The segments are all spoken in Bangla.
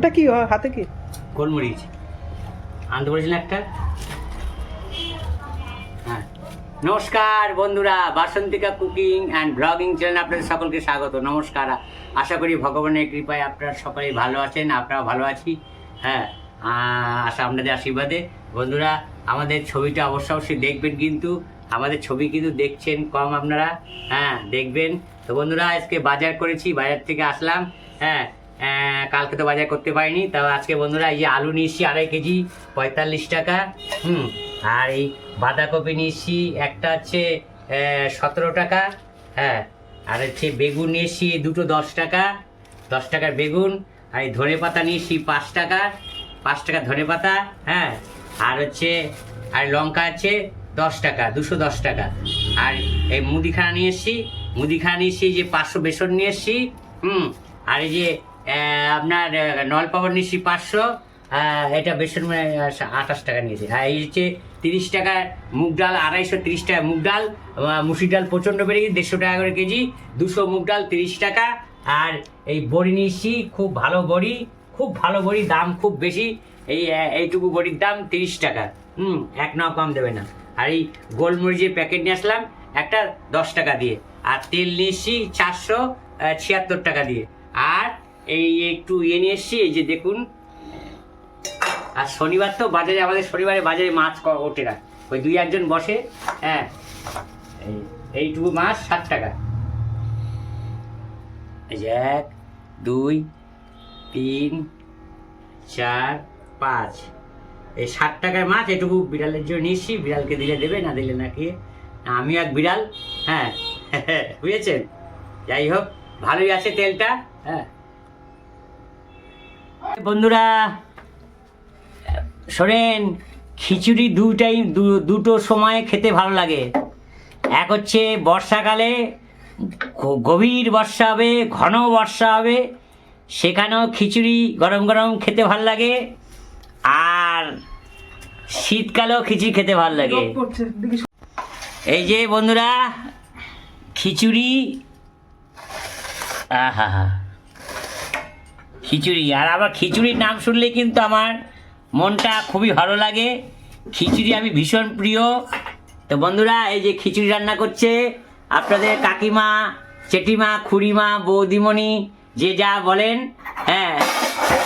ওটা কি হাতে কি? গোলমরিচ। আনতে বলেছিলেন একটা? হ্যাঁ। নমস্কার বন্ধুরা, Basantika cooking and blogging channel আপনাদের সকলকে স্বাগত। নমস্কার। আশা করি ভগবানের কৃপায় আপনারা সকলেই ভালো আছেন আপনারা ভালো আছি। হ্যাঁ আশা আপনাদের আশীর্বাদে। বন্ধুরা, আমাদের ছবিটা অবশ্য অবশ্যই দেখবেন কিন্তু, আমাদের ছবি কিন্তু দেখছেন কম আপনারা। হ্যাঁ দেখবেন। তো বন্ধুরা, আজকে বাজার করেছি, বাজার থেকে আসলাম। হ্যাঁ কালকে তো বাজার করতে পারিনি। তাও আজকে বন্ধুরা এই আলু নিয়েছি আড়াই কেজি, পঁয়তাল্লিশ টাকা। হুম, আর এই বাঁধাকপি নিয়েছি, একটা হচ্ছে সতেরো টাকা। হ্যাঁ আর হচ্ছে বেগুন নিয়েছি, দুটো দশ টাকা, দশ টাকার বেগুন। আর এই ধনে পাতা নিয়েছি, পাঁচ টাকা পাঁচ টাকা ধনে পাতা হ্যাঁ। আর হচ্ছে, আর লঙ্কা আছে, দশ টাকা, দুশো দশ টাকা। আর এই মুদিখানা নিয়ে এসছি মুদিখানা নিয়ে এসছি যে পাঁচশো বেসন নিয়ে এসছি হুম। আর এই যে আপনার নলপাপড় নিয়েছি পাঁচশো এটা বেসন মানে আঠাশ টাকা নিয়েছে। আর এই হচ্ছে তিরিশ টাকার মুগ ডাল, আড়াইশো তিরিশ টাকা মুগ ডাল মুসুর ডাল প্রচণ্ড বেড়ে গেছে, দেড়শো টাকা করে কেজি, দুশো মুগ ডাল তিরিশ টাকা। আর এই বড়ি নিয়েছি, খুব ভালো বড়ি, খুব ভালো বড়ি, দাম খুব বেশি, এই এইটুকু বড়ির দাম তিরিশ টাকা। হুম, এক নাও কম দেবে না। আর এই গোলমরিচের প্যাকেট নিয়ে আসলাম, একটা দশ টাকা দিয়ে। আর তেল নিয়ে এসছি চারশো ছিয়াত্তর টাকা দিয়ে। আর এই একটু ইয়ে নিয়ে এসছি, এই যে দেখুন। আর শনিবার তো বাজারে, আমাদের শনিবারে বাজারে মাছ ক- ওঠে না। ওই দুই একজন বসে হ্যাঁ। এই- এইটুকু মাছ ষাট টাকা। এক, দুই, তিন, চার, পাঁচ। এই ষাট টাকার মাছ, এটুকু বিড়ালের জন্য নিচ্ছি বিড়ালকে দিলে দেবে, না দিলে না নাকি আমি এক বিড়াল হ্যাঁ। বুঝেছেন? যাই হোক, ভালোই আছে তেলটা হ্যাঁ। বন্ধুরা শোনেন খিচুড়ি দুটাই দু- দুটো সময় খেতে ভালো লাগে। এক হচ্ছে বর্ষাকালে গভীর বর্ষা হবে ঘন বর্ষা হবে সেখানেও খিচুড়ি গরম গরম খেতে ভালো লাগে আর শীতকালেও খিচুড়ি খেতে ভালো লাগে। এই যে বন্ধুরা খিচুড়ি আহা হা খিচুড়ি। আর আবার খিচুড়ির নাম শুনলে কিন্তু আমার মনটা খুবই ভালো লাগে। খিচুড়ি আমি ভীষণ প্রিয়। তো বন্ধুরা এই যে খিচুড়ি রান্না করছে আপনাদের কাকিমা চেটিমা খুড়িমা বৌদিমণি যে যা বলেন হ্যাঁ।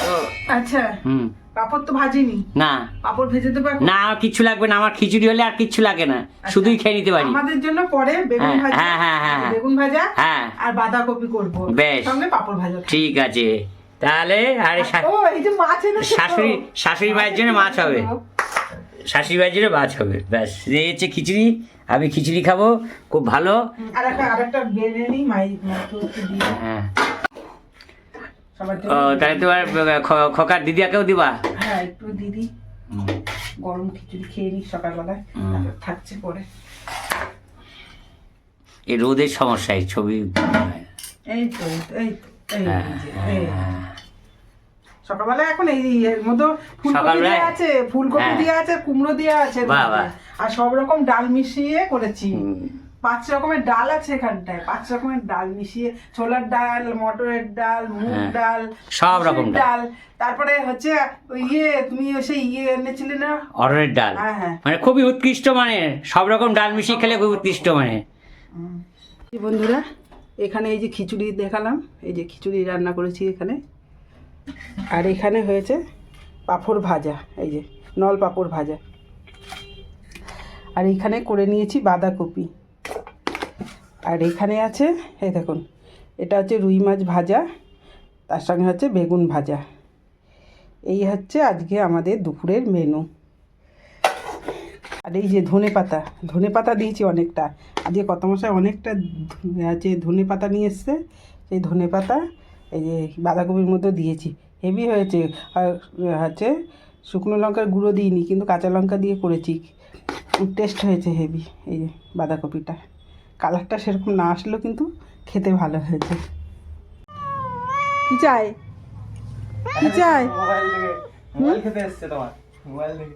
তো আচ্ছা হুম। পাপড় তো ভাজিনি? না। পাপড় ভেজে দেবো না আর কিচ্ছু লাগবে না। আমার খিচুড়ি হলে আর কিচ্ছু লাগে না। শুধুই খেয়ে নিতে পারি। আমাদের জন্য পরে বেগুন হ্যাঁ, ভাজা। হ্যাঁ, হ্যাঁ, হ্যাঁ। বেগুন ভাজা হ্যাঁ। আর বাঁধাকপি করব। বেশ। সঙ্গে পাপড় ভাজা ঠিক আছে। তাহলে আর? শাশুড়ি শাশুড়ি মায়ের জন্য মাছ হবে। শাশুড়ি মায়ের জন্য মাছ হবে। ব্যাস এই হচ্ছে খিচুড়ি। আমি খিচুড়ি খাব খুব ভালো। হ্যাঁ। তাহলে তোমার খোকার দিদিয়াকেও দিবা? হ্যাঁ একটু দিদি। গরম খিচুড়ি খেয়ে নিই সকালবেলায়। থাকছে পরে। এই রোদের সমস্যা এই ছবি। এই তো এই তো এই তো, এই হ্যাঁ, যে, এই। হ্যাঁ। সকালবেলা এখন এই এর মধ্যে ফুলকপি দিয়ে আছে ফুলকপি হ্যাঁ। দিয়ে আছে কুমড়ো দিয়ে আছে। আর সব রকম ডাল মিশিয়ে করেছি। পাঁচ রকমের ডাল আছে এখানটায় পাঁচ রকমের ডাল মিশিয়ে ছোলার ডাল মটরের ডাল মুগ হ্যাঁ। ডাল সব রকম ডাল। তারপরে হচ্ছে ইয়ে তুমি সেই ইয়ে এনেছিলে না? অরণের ডাল। হ্যাঁ হ্যাঁ। মানে খুবই উৎকৃষ্ট মানে সব রকম ডাল মিশিয়ে খেলে খুব উৎকৃষ্ট মানে। বন্ধুরা এখানে এই যে খিচুড়ি দেখালাম এই যে খিচুড়ি রান্না করেছি এখানে। আর এখানে হয়েছে পাঁপড় ভাজা, এই যে নল পাঁপড় ভাজা। আর এইখানে করে নিয়েছি বাঁধাকপি। আর এখানে আছে, এই দেখুন, এটা হচ্ছে রুই মাছ ভাজা, তার সঙ্গে হচ্ছে বেগুন ভাজা। এই হচ্ছে আজকে আমাদের দুপুরের মেনু আর এই যে ধনে পাতা ধনে পাতা দিয়েছি অনেকটা। আজকে কত মশাই অনেকটা আছে ধনে পাতা নিয়ে এসছে, সেই ধনে পাতা এই যে বাঁধাকপির মধ্যে দিয়েছি। হেভি হয়েছে। আর হচ্ছে শুকনো লঙ্কার গুঁড়ো দিইনি কিন্তু কাঁচা লঙ্কা দিয়ে করেছি। টেস্ট হয়েছে হেভি এই যে বাঁধাকপিটা। কালারটা সেরকম না আসলেও কিন্তু খেতে ভালো হয়েছে। কি চাই? কি চাই? মোবাইল থেকে মোবাইল খেতে এসছে তোমার মোবাইল থেকে।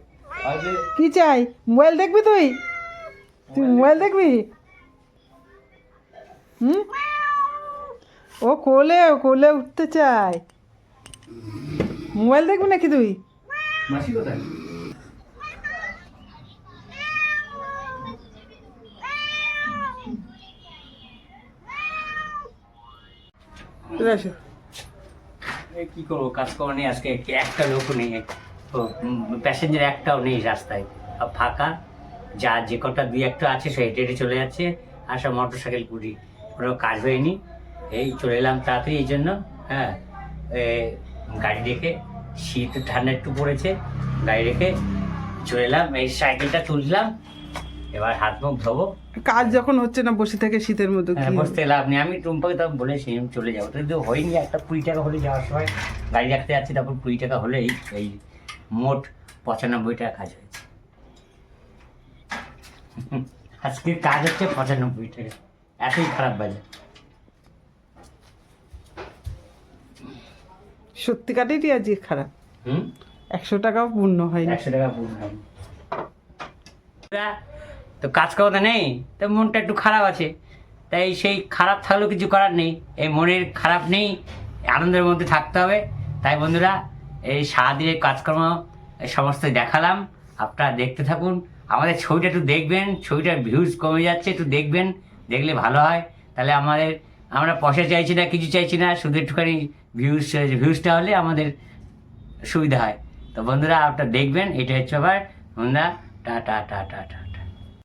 আজকে কি চাই? মোবাইল দেখবি তুই? তুই মোবাইল দেখবি? হুম? ও কোলে কোলে উঠতে চায়। মোবাইল দেখবি নাকি তুই? মাসি কোথায়? কি করব? কাজ করা নেই আজকে একটা লোক নেই। প্যাসেঞ্জার একটাও নেই রাস্তায়। ফাঁকা যা যে কটা দুই একটা আছে সে হেঁটে হেঁটে চলে যাচ্ছে। আর সব মোটর সাইকেল কুড়ি কোনো কাজ হয়নি। এই চলে এলাম তাড়াতাড়ি এই জন্য হ্যাঁ এ, গাড়ি রেখে শীত ঠান্ডা একটু পড়েছে গাড়ি রেখে চলে এলাম এই সাইকেলটা তুললাম এবার হাত মুখ ধোবো। কাজ যখন হচ্ছে না বসে থেকে শীতের মতো হ্যাঁ, বসতে লাভ নেই আমি টুম্পাকে তখন বলেছি চলে যাব। তো হয়নি একটা কুড়ি টাকা হলে যাওয়ার সময় গাড়ি রাখতে যাচ্ছি তারপর কুড়ি টাকা হলেই এই মোট পঁচানব্বই টাকা কাজ হয়েছে। আজকের কাজ হচ্ছে পঁচানব্বই টাকা। এতই খারাপ বাজে সত্যিকারেরই আজকে খারাপ। হুম? একশো টাকাও পূর্ণ হয়নি। একশো টাকা পূর্ণ হয়নি। তো কাজ কথা নেই? তো মনটা একটু খারাপ আছে। তাই সেই খারাপ থাকলেও কিছু করার নেই। এই মনের খারাপ নেই আনন্দের মধ্যে থাকতে হবে। তাই বন্ধুরা এই সারাদিনের কাজকর্ম সমস্ত দেখালাম। আপনারা দেখতে থাকুন। আমাদের ছবিটা একটু দেখবেন। ছবিটার ভিউজ কমে যাচ্ছে একটু দেখবেন। দেখলে ভালো হয়। তাহলে আমাদের আমরা পয়সা চাইছি না কিছু চাইছি না শুধু একটুখানি ভিউজ ভিউজটা হলে আমাদের সুবিধা হয়। তো বন্ধুরা, আপনারা দেখবেন এটা হচ্ছে আবার বন্ধুরা, টা টা টা টা টা।